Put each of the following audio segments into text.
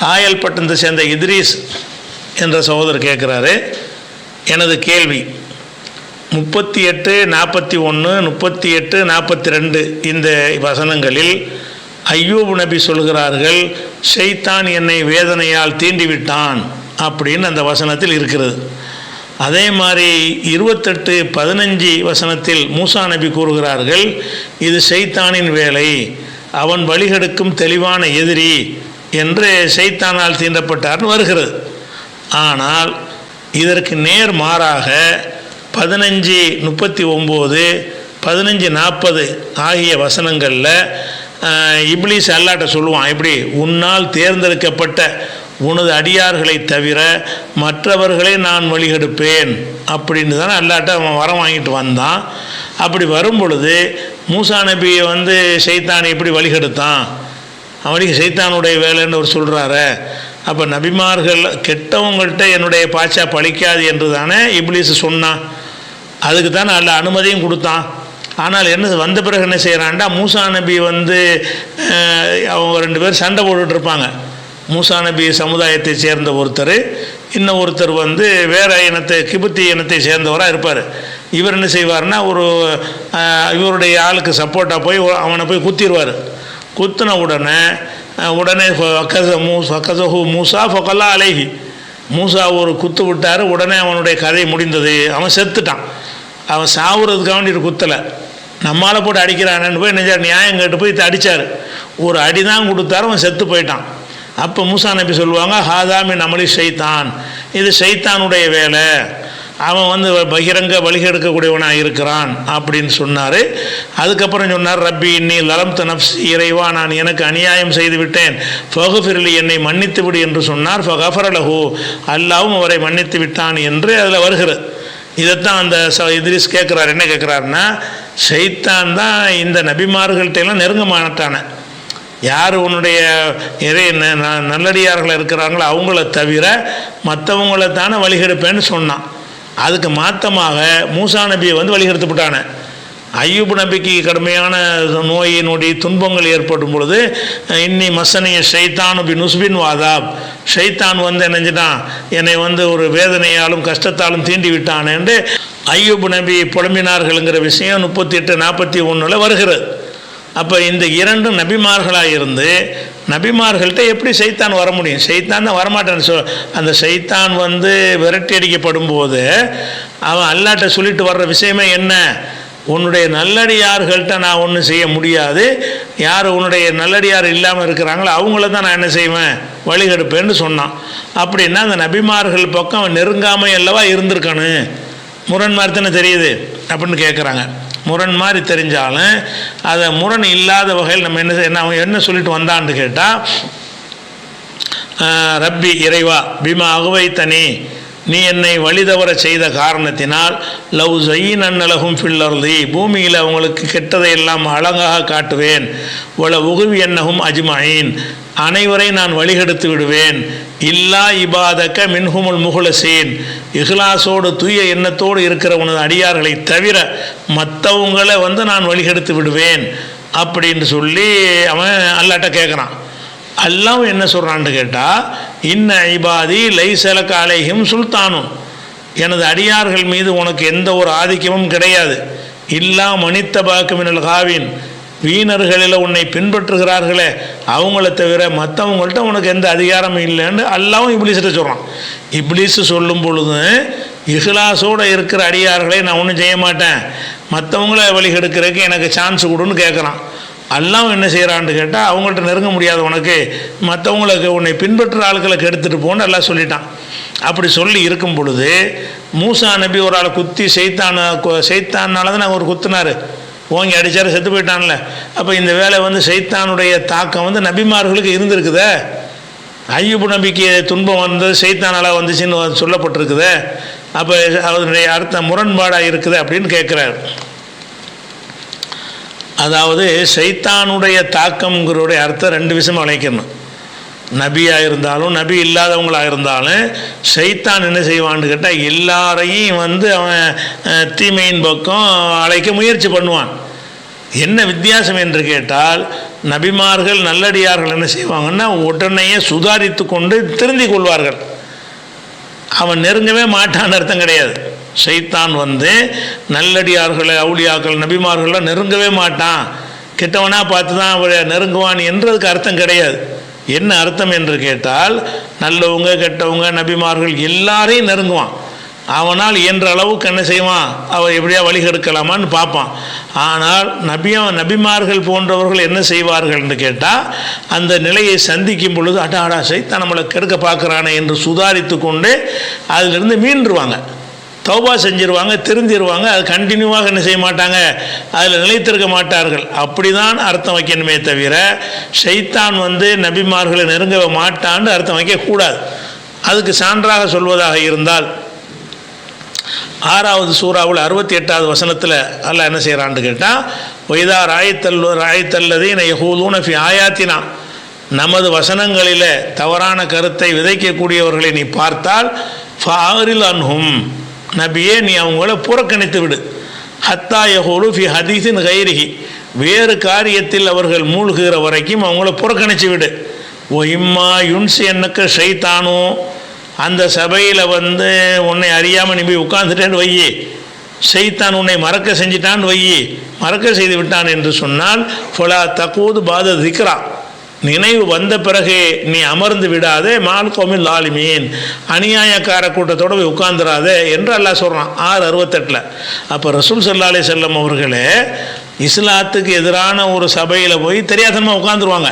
காயல்பட்டத்தை சேர்ந்த இத்ரீஸ் என்ற சகோதரர் கேட்குறாரு. எனது கேள்வி முப்பத்தி எட்டு நாற்பத்தி ஒன்று முப்பத்தி எட்டு நாற்பத்தி ரெண்டு இந்த வசனங்களில் ஐயோபு நபி சொல்கிறார்கள் ஷைத்தான் என்னை வேதனையால் தீண்டிவிட்டான் அப்படின்னு அந்த வசனத்தில் இருக்கிறது. அதே மாதிரி இருபத்தெட்டு பதினஞ்சு வசனத்தில் மூசா நபி கூறுகிறார்கள் இது ஷைத்தானின் வேலை அவன் வழிகெடுக்கும் தெளிவான எதிரி என்று செய்தானால் தீண்டப்பட்டார்னு வருகிறது. ஆனால் இதற்கு நேர் மாறாக பதினஞ்சு முப்பத்தி ஒம்பது பதினஞ்சு நாற்பது ஆகிய வசனங்களில் இப்ளீஸ் இப்லீஸ் அல்லாட்ட சொல்லுவான் இப்படி உன்னால் தேர்ந்தெடுக்கப்பட்ட உனது அடியார்களை தவிர மற்றவர்களை நான் வழிகெடுப்பேன். அப்படின்னு தானே அல்லாட்ட அவன் வரம் வாங்கிட்டு வந்தான். அப்படி வரும் பொழுது மூசா நபியை வந்து சைத்தானை எப்படி வழிகெடுத்தான்? அவனுக்கு சைத்தானுடைய வேலைன்னு அவர் சொல்கிறாரு அப்போ நபிமார்கள் கெட்டவங்கள்ட்ட என்னுடைய பாச்சா பழிக்காது என்று தானே இப்ளீஸ் சொன்னான் அதுக்கு தான் நல்ல அனுமதியும் கொடுத்தான். ஆனால் என்ன வந்த பிறகு என்ன செய்கிறான்டா மூசா நபி வந்து அவங்க ரெண்டு பேர் சண்டை போட்டுட்ருப்பாங்க மூசா நபி சமுதாயத்தை சேர்ந்த ஒருத்தர் இன்னும் ஒருத்தர் வந்து வேறு இனத்தை கிபுத்தி இனத்தை சேர்ந்தவராக இருப்பார். இவர் என்ன செய்வார்னா ஒரு இவருடைய ஆளுக்கு சப்போர்ட்டாக போய் அவனை போய் குத்திடுவார் குத்தின உடனே உடனே ஃபக்கஸ மூ ஃபக்கஸஹு மூசா ஃபொக்கல்லா அலைஹி. மூசா ஒரு குத்து விட்டார் உடனே அவனுடைய கதை முடிந்தது. அவன் செத்துட்டான். அவன் சாவுறதுக்காக வேண்டி குத்தலை. நம்மளால் போட்டு அடிக்கிறானேன்னு போய் நெஞ்சார் நியாயம் கேட்டு போய் அடித்தார் ஒரு அடி தான் கொடுத்தாரு அவன் செத்து போயிட்டான். அப்போ மூசா நபி சொல்லுவாங்க ஹாதாமி நமலி ஷைத்தான். இது ஷைத்தானுடைய வேலை. அவன் வந்து பகிரங்க வழிகெடுக்கக்கூடியவனாக இருக்கிறான் அப்படின்னு சொன்னார். அதுக்கப்புறம் சொன்னார் ரப்பி இன்னி லலம் தனப்ஸ் இறைவா நான் எனக்கு அநியாயம் செய்து விட்டேன் ஃபகுஃபிர்லி என்னை மன்னித்து விடு என்று சொன்னார். ஃபகஃபரலஹு அல்லாவும் அவரை மன்னித்து விட்டான் என்று அதில் வருகிறது. இதைத்தான் அந்த ச இதிரிஸ் கேட்குறாரு. என்ன கேட்குறாருன்னா ஷைத்தான் தான் இந்த நபிமார்கள்ட்டெல்லாம் நெருங்க மாட்டான. யார் உன்னுடைய இறை ந- ந- நல்லடியார்கள் இருக்கிறாங்களோ அவங்கள தவிர மற்றவங்கள தானே வழிகெடுப்பேன்னு சொன்னான். அதுக்கு மாற்றமாக மூசா நபியை வந்து வழிகெடுத்து ஐயூப் நபிக்கு கடுமையான நோய் நொடி துன்பங்கள் ஏற்படும் பொழுது இன்னி மசனிய ஷைத்தான் பி நுஸ்பின் வாதாப் ஷைத்தான் வந்து என்னஞ்சிட்டான் என்னை வந்து ஒரு வேதனையாலும் கஷ்டத்தாலும் தீண்டி விட்டான் என்று ஐயூப் நபி புலம்பினார்கள்ங்கிற விஷயம் முப்பத்தி எட்டு நாற்பத்தி ஒன்றில் வருகிறது. அப்போ இந்த இரண்டு நபிமார்களாக இருந்து நபிமார்கள்ட்ட எப்படி சைத்தான் வர முடியும்? சைத்தான் தான் வரமாட்டான்னு சொல் அந்த சைத்தான் வந்து விரட்டி அடிக்கப்படும் போது அவன் அல்லாட்ட சொல்லிட்டு வர்ற விஷயமே என்ன? உன்னுடைய நல்லடியார்கள்ட்ட நான் ஒன்றும் செய்ய முடியாது. யார் உன்னுடைய நல்லடியார் இல்லாமல் இருக்கிறாங்களோ அவங்கள தான் நான் என்ன செய்வேன்? வழிகெடுப்பேன்னு சொன்னான். அப்படின்னா அந்த நபிமார்கள் பக்கம் அவன் நெருங்காமல் அல்லவா இருந்திருக்கணும். முரண் தானே தெரியுது அப்படின்னு கேட்குறாங்க முரண் மாதிரி தெரிஞ்சாலும் அதை முரண் இல்லாத வகையில் நம்ம என்ன என்ன அவன் என்ன சொல்லிட்டு வந்தான்னு கேட்டால் ரப்பி இறைவா பீமா அகுவைத்தனி நீ என்னை வழிதவர செய்த காரணத்தினால் லவ் ஜயின் அன்னலகும் ஃபில்லர்தி பூமியில் அவங்களுக்கு கெட்டதை எல்லாம் அழகாக காட்டுவேன். உல உகுவி என்னகும் அஜ்மாயின் அனைவரை நான் வழிகெடுத்து விடுவேன். இல்லா இபாதக்க மின்ஹுமுல் முகுலசீன் இஹ்லாசோடு தூய எண்ணத்தோடு இருக்கிற உனது அடியார்களை தவிர மற்றவங்களை வந்து நான் வழிகெடுத்து விடுவேன் அப்படின்னு சொல்லி அவன் அல்லாட்ட கேட்குறான். அல்லாவும் என்ன சொல்கிறான்னு கேட்டால் இன்ன ஐபாதி லைசலக்க அலைஹிம் சுல்தானும் எனது அடியார்கள் மீது உனக்கு எந்த ஒரு ஆதிக்கமும் கிடையாது. இல்லா மனித்த பாக்குமினல் காவின். வீணர்களில் உன்னை பின்பற்றுகிறார்களே அவங்கள தவிர மற்றவங்கள்ட்ட உனக்கு எந்த அதிகாரமும் இல்லைன்னு எல்லாம் இப்ளீஸ்கிட்ட சொல்கிறான் இப்ளீஸ் சொல்லும் பொழுது இஹ்லாஸோடு இருக்கிற அடியார்களை நான் ஒன்றும் செய்ய மாட்டேன். மற்றவங்கள வழிகெடுக்கிறதுக்கு எனக்கு சான்ஸ் கொடுன்னு கேட்குறான் எல்லாம் என்ன செய்கிறான்னு கேட்டால் அவங்கள்ட்ட நெருங்க முடியாது உனக்கு. மற்றவங்களுக்கு உன்னை பின்பற்றுற ஆட்களை கெடுத்துட்டு போன்னு எல்லாம் சொல்லிட்டான். அப்படி சொல்லி இருக்கும் பொழுது மூசா நபி ஒரு ஆளை குத்தி செய்தான செய்தானால தான் ஒரு குத்துனார். ஓங்கி அடிச்சாரு செத்து போயிட்டான்ல. அப்போ இந்த வேலை வந்து சைத்தானுடைய தாக்கம் வந்து நபிமார்களுக்கு இருந்திருக்குதே. ஐயப்பு நபிக்கு துன்பம் வந்தது சைத்தானால் வந்துச்சுன்னு சொல்லப்பட்டிருக்குதே. அப்போ அதனுடைய அர்த்தம் முரண்பாடாக இருக்குது அப்படின்னு கேட்குறாரு அதாவது சைத்தானுடைய தாக்கம்ங்கிறோடைய அர்த்தம் ரெண்டு விஷயமா விளைக்கணும் நபியாக இருந்தாலும் நபி இல்லாதவங்களாக இருந்தாலும் சைத்தான் என்ன செய்வான்னு கேட்டால் எல்லாரையும் வந்து அவன் தீமையின் பக்கம் அழைக்க முயற்சி பண்ணுவான். என்ன வித்தியாசம் என்று கேட்டால் நபிமார்கள் நல்லடியார்கள் என்ன செய்வாங்கன்னா உடனேயே சுதாரித்து கொண்டு திருந்தி கொள்வார்கள். அவன் நெருங்கவே மாட்டான் அர்த்தம் கிடையாது. ஷைத்தான் வந்து நல்லடியார்களை அவுளியாக்கள் நபிமார்கள்லாம் நெருங்கவே மாட்டான். கிட்டவனாக பார்த்து தான் அவரை நெருங்குவான் என்றதுக்கு அர்த்தம் கிடையாது. என்ன அர்த்தம் என்று கேட்டால் நல்லவங்க கெட்டவங்க நபிமார்கள் எல்லாரையும் நெருங்குவான். அவனால் இயன்ற அளவுக்கு என்ன செய்வான்? அவன் எப்படியா வழி கெடுக்கலாமான்னு பார்ப்பான். ஆனால் நபிய நபிமார்கள் போன்றவர்கள் என்ன செய்வார்கள் என்று கேட்டால் அந்த நிலையை சந்திக்கும் பொழுது அடாடா சைத்தான் நம்மளை கெடுக்க பார்க்குறானே என்று சுதாரித்து கொண்டு அதிலிருந்து மீண்டுருவாங்க. தௌபா செஞ்சிருவாங்க திருந்திருவாங்க அது கண்டினியூவாக என்ன செய்ய மாட்டாங்க? அதில் நிலைத்திருக்க மாட்டார்கள். அப்படி தான் அர்த்தம் வைக்கணுமே தவிர ஷைத்தான் வந்து நபிமார்களை நெருங்க மாட்டான்னு அர்த்தம் வைக்கக்கூடாது. அதுக்கு சான்றாக சொல்வதாக இருந்தால் ஆறாவது சூறாவில் அறுபத்தி எட்டாவது வசனத்தில் அல்லாஹ் என்ன செய்கிறான்னு கேட்டால் ஒய்தா ராயத்தல் ராயத்தல்லதே யஹூதூன ஃபி ஆயாத்தினா. நமது வசனங்களில் தவறான கருத்தை விதைக்கக்கூடியவர்களை நீ பார்த்தால் ஃபாரில் அன்ஹும். நபியே நீ அவங்கள புறக்கணித்து விடு. ஹத்தா யஹூலு ஃபி ஹதீஸின் கைரிகி வேறு காரியத்தில் அவர்கள் மூழ்குகிற வரைக்கும் அவங்கள புறக்கணித்து விடு. ஓ இம்மா யுன்சி என்னக்கு ஷைத்தானோ. அந்த சபையில் வந்து உன்னை அறியாமல் நீ போய் உட்காந்துட்டேன்னு வையே. செய்தான் உன்னை மறக்க செஞ்சிட்டான்னு வையி. மறக்க செய்து விட்டான் என்று சொன்னால் ஃபொலா தக்கூது பாத திக்ரா. நினைவு வந்த பிறகு நீ அமர்ந்து விடாதே. மால்கோமில் லாலிமீன். அநியாயக்கார கூட்டத்தோடு போய் உட்கார்ந்துடாதே என்று அல்லாஹ் சொல்கிறான் ஆறு அறுபத்தெட்டில். அப்போ ரசூல் சல்லா அலி செல்லம் அவர்களே இஸ்லாத்துக்கு எதிரான ஒரு சபையில் போய் தெரியாதனமாக உட்காந்துருவாங்க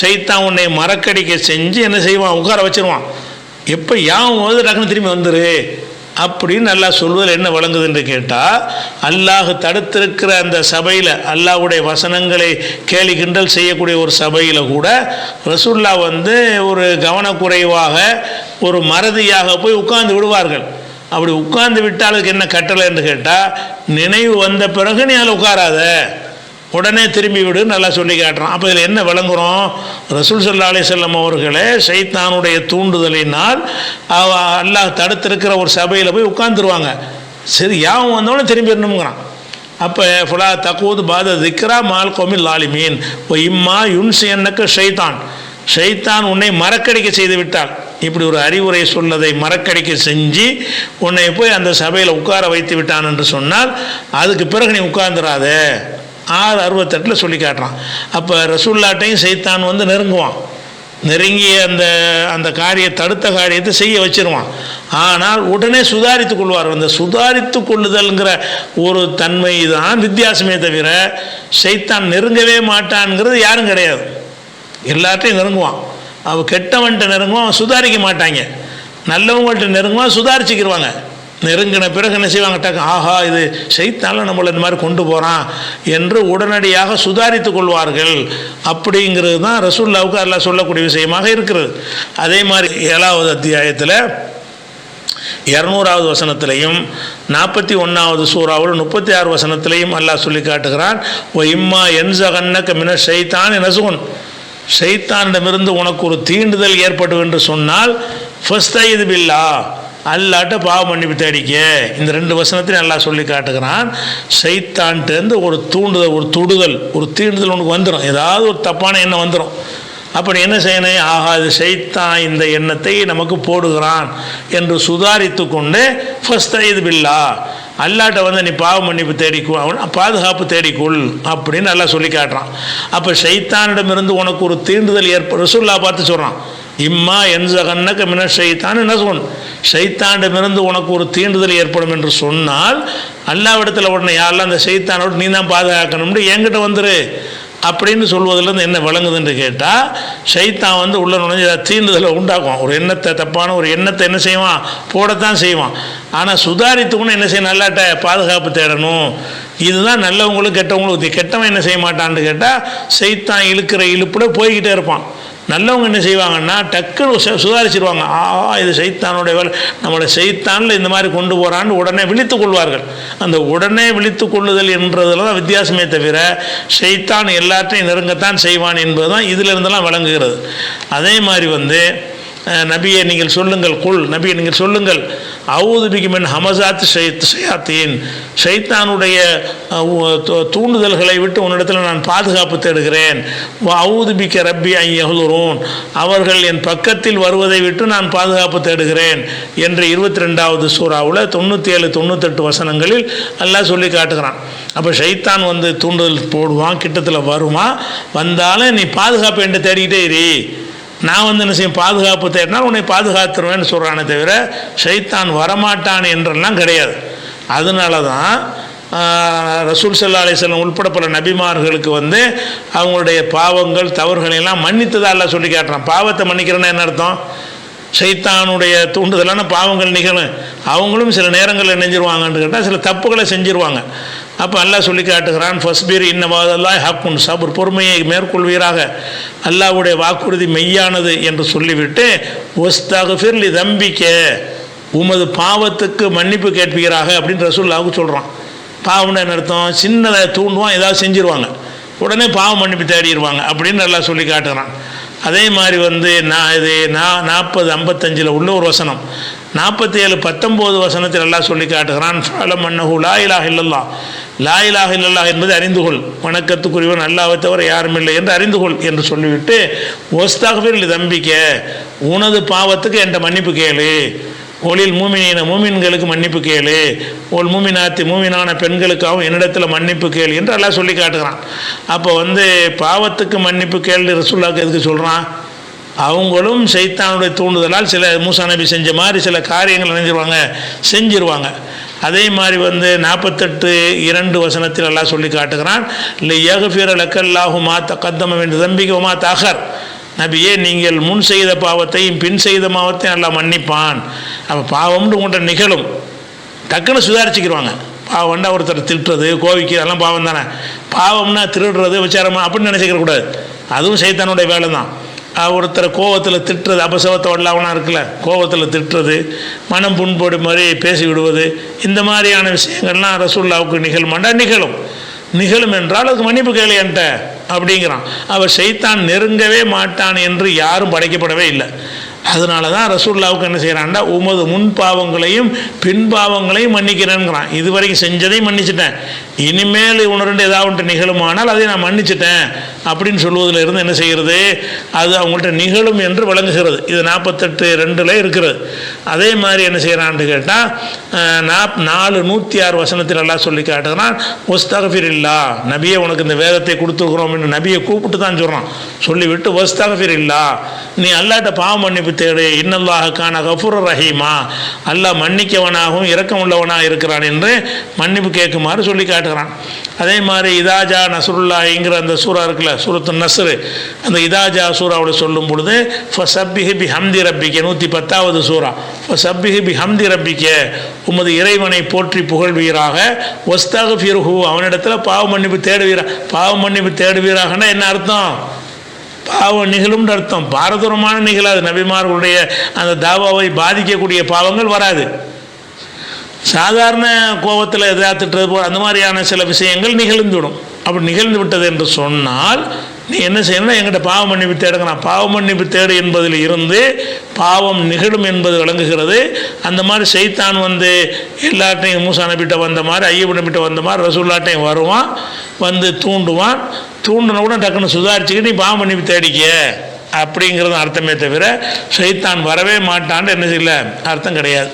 சைத்தான் உன்னை மறக்கடிக்க செஞ்சு என்ன செய்வான்? உட்கார வச்சிருவான். எப்போ யாவும் போது டக்குன்னு திரும்பி வந்துரு. அப்படின்னு நல்லா சொல்வதில் என்ன வழங்குதுன்னு கேட்டால் அல்லாஹ் தடுத்திருக்கிற அந்த சபையில் அல்லாஹுடைய வசனங்களை கேலி கிண்டல் செய்யக்கூடிய ஒரு சபையில் கூட ரசுல்லா வந்து ஒரு கவனக்குறைவாக ஒரு மறதியாக போய் உட்கார்ந்து விடுவார்கள். அப்படி உட்கார்ந்து விட்டாலுக்கு என்ன கட்டளை என்று கேட்டால் நினைவு வந்த பிறகு நீ அதில் உட்காராத. உடனே திரும்பி விடு நல்லா சொல்லி காட்டுறான். அப்போ இதில் என்ன விளங்குறோம்? ரசூல் சல்லா அலிசல்லம் அவர்களே சைத்தானுடைய தூண்டுதலினால் அவ அல்லாஹ் தடுத்திருக்கிற ஒரு சபையில் போய் உட்காந்துருவாங்க சரி யாவும் வந்தோடனே திரும்பிடணுங்கிறான் அப்போ ஃபுலா தக்கூது பாத திக்ரா மால் கோமில் லாலிமீன் ஓ இம்மா யுன்சி என்னக்கு ஷைத்தான். ஷைத்தான் உன்னை மறக்கடிக்க செய்து விட்டால் இப்படி ஒரு அறிவுரை சொன்னதை மறக்கடிக்க செஞ்சு உன்னை போய் அந்த சபையில் உட்கார வைத்து விட்டான் என்று சொன்னால் அதுக்கு பிறகு நீ உட்கார்ந்துடாத ஆறு அறுபத்தெட்டில் சொல்லி காட்டுறான். அப்போ ரசூல்லாட்டையும் சைத்தான் வந்து நெருங்குவான். நெருங்கி அந்த அந்த காரிய தடுத்த காரியத்தை செய்ய வச்சிருவான். ஆனால் உடனே சுதாரித்து கொள்வார். அந்த சுதாரித்து கொள்ளுதல்ங்கிற ஒரு தன்மை தான் வித்தியாசமே தவிர சைத்தான் நெருங்கவே மாட்டான்ங்கிறது யாரும் கிடையாது. எல்லாத்தையும் நெருங்குவான். அவன் கெட்டவன்கிட்ட நெருங்குவான் அவன் சுதாரிக்க மாட்டாங்க. நல்லவங்கள்ட்ட நெருங்குவான் சுதாரிச்சுக்கிடுவாங்க நெருங்கின பிறகு என்ன செய்வாங்க? டக்கு ஆஹா இது செய்தாலும் நம்மளை இந்த மாதிரி கொண்டு போகிறான் என்று உடனடியாக சுதாரித்து கொள்வார்கள். அப்படிங்கிறது தான் ரசூல்லாவுக்கு அல்லா சொல்லக்கூடிய விஷயமாக இருக்கிறது. அதே மாதிரி ஏழாவது அத்தியாயத்தில் இரநூறாவது வசனத்திலையும் நாற்பத்தி ஒன்றாவது சூறாவில் முப்பத்தி ஆறு வசனத்திலையும் அல்லாஹ் சொல்லி காட்டுகிறான் ஓ இம்மா என் சகன்னக்க மின ஷைத்தான் நசுகுன். ஷைத்தானிடமிருந்து உனக்கு ஒரு தீண்டுதல் ஏற்படும் என்று சொன்னால் ஃபஸ்ட் இது பில்லா. அல்லாட்ட பாவம் மன்னிப்பு தேடிக்க இந்த ரெண்டு வசனத்தையும் நல்லா சொல்லி காட்டுகிறான். சைத்தான்ட்டேருந்து ஒரு தூண்டுதல் ஒரு தொடுதல் ஒரு தீண்டுதல் உனக்கு வந்துடும் ஏதாவது ஒரு தப்பான எண்ணம் வந்துடும் அப்படி என்ன செய்யணும்? ஆகாது இது சைத்தான் இந்த எண்ணத்தை நமக்கு போடுகிறான் என்று சுதாரித்து கொண்டு ஃபஸ்ட் இது பில்லா. அல்லாட்ட வந்து நீ பாவ மன்னிப்பு தேடிக்கோ அவன் பாதுகாப்பு தேடிக்கொள் அப்படின்னு நல்லா சொல்லி காட்டுறான். அப்போ சைத்தானிடமிருந்து உனக்கு ஒரு தீண்டுதல் ஏற்ப ரசுல்லா பார்த்து சொல்கிறான் இம்மா என்சகன்னக்க மின சைத்தான் என்ன சொன் ஷைத்தானிடமிருந்து உனக்கு ஒரு தீண்டுதல் ஏற்படும் என்று சொன்னால் அல்லாவிடத்தில் உடனே யாரெல்லாம் அந்த ஷைத்தானோடு நீ தான் பாதுகாக்கணும்னு என்கிட்ட வந்துரு. அப்படின்னு சொல்வதிலேருந்து என்ன விளங்குதுன்னு கேட்டால் சைத்தான் வந்து உள்ள நுழைஞ்சு ஏதாவது தீண்டுதலை உண்டாக்கும் ஒரு எண்ணத்தை தப்பான ஒரு எண்ணத்தை என்ன செய்வான்? போடத்தான் செய்வான். ஆனால் சுதாரித்துக்குன்னு என்ன செய்யணும் நல்லாட்ட பாதுகாப்பு தேடணும். இதுதான் நல்லவங்களும் கெட்டவங்களும். கெட்டவன் என்ன செய்ய மாட்டான்னு கேட்டால் சைத்தான் இழுக்கிற இழுப்புல போய்கிட்டே இருப்பான். நல்லவங்க என்ன செய்வாங்கன்னா டக்குன்னு சு- சுதாரிச்சிருவாங்க. ஆ இது சைத்தானுடைய வேலை. நம்மளை சைத்தானில் இந்த மாதிரி கொண்டு போகிறான்னு உடனே விழித்து கொள்வார்கள். அந்த உடனே விழித்து கொள்ளுதல் என்றதில் தான் வித்தியாசமே தவிர சைத்தான் எல்லாத்தையும் நெருங்கத்தான் செய்வான் என்பது தான் இதிலிருந்தெல்லாம் விளங்குகிறது. அதே மாதிரி வந்து நபியை நீங்கள் சொல்லுங்கள் குல். நபியை நீங்கள் சொல்லுங்கள். அவுது பிகிமின் ஹமசாத் ஷைத் ஷயாத்தீன். ஷைத்தானுடைய தூ- தூண்டுதல்களை விட்டு உன்னிடத்தில் நான் பாதுகாப்பு தேடுகிறேன். அவுது பிக்க ரப்பி ஐயகுலூன் அவர்கள் என் பக்கத்தில் வருவதை விட்டு நான் பாதுகாப்பு தேடுகிறேன் என்று இருபத்தி ரெண்டாவது சூறாவில் தொண்ணூற்றி ஏழு தொண்ணூத்தெட்டு வசனங்களில் எல்லாம் சொல்லி காட்டுகிறான். அப்போ ஷைத்தான் வந்து தூண்டுதல் போடுவான் கிட்டத்தில் வருமா வந்தாலும் நீ பாதுகாப்பு என்று தேடிக்கிட்டே இரு. நான் வந்து என்ன செய்யும் பாதுகாப்பு தேடினால் உன்னை பாதுகாத்துருவேன்னு சொல்கிறானே தவிர ஷைத்தான் வரமாட்டான் என்றெல்லாம் கிடையாது. அதனால தான் ரசூல் சல்லா அலிஸ்லாம் உள்பட பல நபிமார்களுக்கு வந்து அவங்களுடைய பாவங்கள் தவறுகளை எல்லாம் மன்னித்ததா எல்லாம் சொல்லி காட்டுறான். பாவத்தை மன்னிக்கிறேன்னா என்ன அர்த்தம்? சைத்தானுடைய தூண்டுதலான பாவங்கள் நிகழும். அவங்களும் சில நேரங்களில் நெஞ்சிருவாங்கன்னு கேட்டால் சில தப்புகளை செஞ்சிருவாங்க. அப்போ அல்லாஹ் சொல்லி காட்டுகிறான் ஃபஸ்பீர் இன்னவாதல்லாய் ஹக்குன். சபுர் பொறுமையை மேற்கொள்வீராக. அல்லாஹ்வுடைய வாக்குறுதி மெய்யானது என்று சொல்லிவிட்டு ஒஸ்தகஃபிர்லி தம்பிக்க உமது பாவத்துக்கு மன்னிப்பு கேட்பீராக அப்படின்னு ரசூல்லாவுக்கு சொல்கிறான் பாவம்னு என்ன அர்த்தம்? சின்னதை தூண்டுவான் ஏதாவது செஞ்சிருவாங்க. உடனே பாவம் மன்னிப்பு தேடிடுவாங்க அப்படின்னு நல்லா சொல்லி காட்டுறான் அதே மாதிரி வந்து நான் இது நான் நாற்பது ஐம்பத்தஞ்சில் உள்ள ஒரு வசனம். நாற்பத்தி ஏழு பத்தொம்போது வசனத்தில் எல்லாம் சொல்லி காட்டுகிறான் ஃபலம் அன்னஹு லா இலாஹ இல்லல்லா லா இல்லல்லா என்பது அறிந்து கொள். வணக்கத்துக்குரியவன் அல்லாவை தவிர யாரும் இல்லை என்று அறிந்து கொள் என்று சொல்லிவிட்டு ஒஸ்தாகவில் தம்பிக்க உனது பாவத்துக்கு என்ற மன்னிப்பு கேளு. ஒளில் மூமினின மூமின்களுக்கு மன்னிப்பு கேளு. ஒல் மூமினாத்தி மூமினான பெண்களுக்காகவும் என்னிடத்தில் மன்னிப்பு கேளு என்று எல்லாம் சொல்லி காட்டுகிறான். அப்போ வந்து பாவத்துக்கு மன்னிப்பு கேளு ரசுல்லாக்கு எதுக்கு சொல்கிறான் அவங்களும் சைத்தானுடைய தூண்டுதலால் சில மூசா நபி செஞ்ச மாதிரி சில காரியங்கள் நினைஞ்சிருவாங்க செஞ்சிருவாங்க. அதே மாதிரி வந்து நாற்பத்தெட்டு இரண்டு வசனத்தில் எல்லாம் சொல்லி காட்டுகிறான் இல்லை ஏகஃபீர லக்கல்லாஹு த கத்தம என்று தம்பிகுமா தகர் நபியே நீங்கள் முன் செய்த பாவத்தையும் பின் செய்த பாவத்தையும் நல்லா மன்னிப்பான். அப்போ பாவம்னு உங்கள்கிட்ட நிகழும். டக்குன்னு சுதாரிச்சுக்கிடுவாங்க பாவம்னா ஒருத்தர் திட்டுறது கோவிக்கிறது அதெல்லாம் பாவம் தானே. பாவம்னா திருடுறது விசாரமா அப்படின்னு நினச்சிக்கிற கூடாது. அதுவும் சைத்தானுடைய வேலை தான் ஒருத்தரை கோவத்தில் திட்டுறது அபசவத்தை வல்லாவனா இருக்குல்ல கோவத்தில் திட்டுறது மனம் புண்படு மாதிரி பேசி விடுவது இந்த மாதிரியான விஷயங்கள்லாம் ரசூல்லாவுக்கு நிகழ்மாண்டா நிகழும். நிகழும் என்றால் அதுக்கு மன்னிப்பு கேளு என்கிட்ட அப்படிங்கிறான். அவர் செய்தான் நெருங்கவே மாட்டான் என்று யாரும் படைக்கப்படவே இல்லை. அதனால தான் ரசூல்லாவுக்கு என்ன செய்கிறான்டா உமது முன் பாவங்களையும் பின் பாவங்களையும் மன்னிக்கிறேங்கிறான் இது வரைக்கும் செஞ்சதையும் மன்னிச்சிட்டேன். இனிமேல் உணர்ந்து ஏதாவது நிகழுமானால் அதை நான் மன்னிச்சிட்டேன். அப்படின்னு சொல்வதில் இருந்து என்ன செய்கிறது? அது அவங்கள்ட்ட நிகழும் என்று விளங்குகிறது. இது நாற்பத்தெட்டு ரெண்டில் இருக்கிறது. அதே மாதிரி என்ன செய்கிறான்னு கேட்டால் நாப் நாலு நூற்றி ஆறு வசனத்தில் எல்லாம் சொல்லி காட்டுகிறான் ஒஸ்தகஃபிர் இல்லா நபியை உனக்கு இந்த வேதத்தை கொடுத்துருக்குறோம் என்று நபியை கூப்பிட்டு தான் சொல்கிறான் சொல்லிவிட்டு ஒஸ்தகஃபிர் இல்லா நீ அல்லாட்ட பாவம் மன்னிப்பு தேடு. இன்னல்லாஹுக்கான கஃபுர் ரஹீமா. அல்லாஹ் மன்னிக்கவனாகவும் இரக்கம் உள்ளவனாக இருக்கிறான் என்று மன்னிப்பு கேட்குமாறு சொல்லி காட்டுகிறான். அதே மாதிரி இதாஜா நசுருல்லாங்கிற அந்த சூறா இருக்குல்ல சூரத்து நஸ்ரு. அந்த இதாஜா சூறாவோட சொல்லும் பொழுது ஃபசப்பிஹி பி ஹம்தி ரப்பிக்க நூற்றி பத்தாவது சூறா. ஃபசப்பிஹி பி ஹம்தி ரப்பிக்க உமது இறைவனை போற்றி புகழ்வீராக. ஒஸ்தாக ஃபிர்ஹூ அவனிடத்தில் பாவ மன்னிப்பு தேடுவீரா. பாவ மன்னிப்பு தேடுவீராகனா என்ன அர்த்தம்? பாவம் நிகழும்னு அர்த்தம். பாரதூரமான நிகழாது. நபிமார்களுடைய அந்த தாவாவை பாதிக்கக்கூடிய பாவங்கள் வராது. சாதாரண கோபத்தில் எதாவது போல் அந்த மாதிரியான சில விஷயங்கள் நிகழ்ந்துவிடும். அப்படி நிகழ்ந்து விட்டது என்று சொன்னால் நீ என்ன செய்யணும் எங்கிட்ட பாவம் மன்னிப்பு தேடுங்கிறான் பாவம் மன்னிப்பு தேடு என்பதில் இருந்து பாவம் நிகழும் என்பது விளங்குகிறது. அந்த மாதிரி செய்தான் வந்து எல்லாட்டையும் மூசா நபிட்ட வந்த மாதிரி ஐயப்ப நபிட்ட வந்த மாதிரி ரசூல்லாட்டையும் வருவான் வந்து தூண்டுவான். தூண்டின கூட டக்குன்னு சுதாரிச்சுக்கிட்டு நீ பாவம் மன்னிப்பு தேடிக்க அப்படிங்கிறது அர்த்தமே தவிர சைத்தான் வரவே மாட்டான்னு என்ன செய்யல? அர்த்தம் கிடையாது.